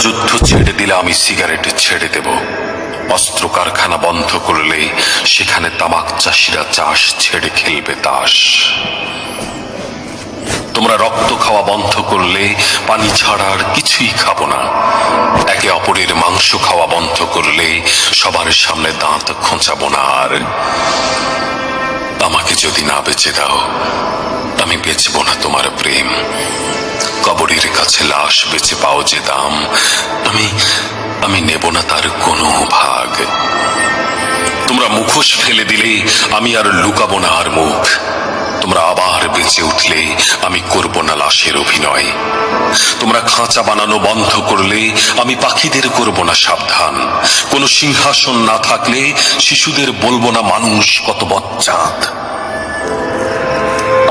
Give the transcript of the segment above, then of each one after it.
যুদ্ধ ছেড়ে দিলে আমি সিগারেট ছেড়ে দেব। অস্ত্র কারখানা বন্ধ করলে সেখানে তামাক চাষিরা চাষ ছেড়ে খেলবে তাস। তোমরা রক্ত খাওয়া বন্ধ করলে পানি ছাড়া আর কিছুই খাব না। একে অপরের মাংস খাওয়া বন্ধ করলে সবার সামনে দাঁত খোঁচাবো না আর। আমাকে যদি না বেঁচে দাও, আমি বেচবো না তোমার প্রেম। কবরের কাছে লাশ বেঁচে পাও যে দাম, আমি আমি নেব না তার কোনো ভাগ। তোমরা মুখোশ ফেলে দিলে, আমি আর লুকাবো না আর মুখ। তোমরা আবার বেঁচে উঠলে, আমি করব না লাশের অভিনয়। তোমরা খাঁচা বানানো বন্ধ করলে, আমি পাখিদের করব না সাবধান। কোনো সিংহাসন না থাকলে, শিশুদের বলব না মানুষ কত বচ্চাত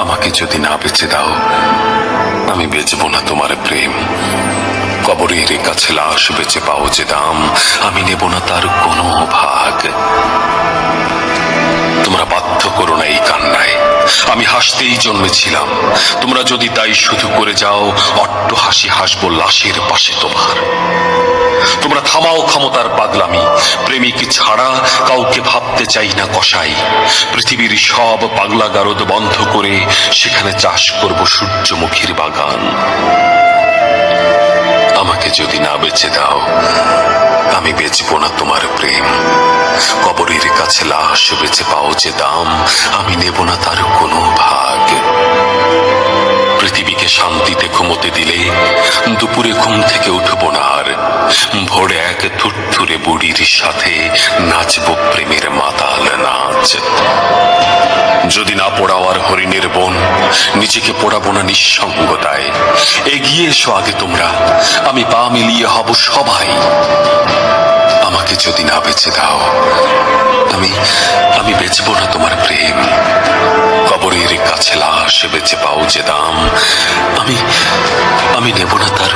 আমাকে যদি না বেঁচে দাও আমি বেচবো না তোমার প্রেম। কবরের কাছে লাশ বেচে পাও যে দাম, আমি নেব না তার কোনো ভাগ। তোমরা বাধ্য করো না এই কান্নায়। আমি হাসতেই জন্মেছিলাম। তোমরা যদি তাই শুধু করে যাও অট্ট হাসি হাসবো লাশের পাশে তোমার। তোমরা থামাও ক্ষমতার পাগলামি। প্রেমিক ছাড়া কাউকে ভাবতে চাই না কষাই। পৃথিবীর সব পাগলা গারদ বন্ধ করে সেখানে চাষ করব সূর্যমুখীর বাগান। আমাকে যদি না বেঁচে দাও, আমি বেচবো না তোমার প্রেম। কবরের কাছে লাশ বেঁচে পাও যে দাম, আমি নেব না তার কোনো ভাগ। পৃথিবীকে শান্তিতে ঘুমোতে দিলে দুপুরে ঘুম থেকে উঠবো ভোরে এক থুরথুরে বুড়ির সাথে নাচবো প্রেমের মাতাল নাচ। যদি না পোড়াও আর হরিণের বোন, নিজেকে পোড়াবো না নিঃসঙ্গতায়। এগিয়ে এসো আগে তোমরা, আমি পা মিলিয়ে হব সবাই। আমাকে যদি না বেঁচে দাও, আমি আমি বেচবো না তোমার প্রেম। কবরের কাছে লাশ বেঁচে পাও যে দাম, আমি আমি নেব না তার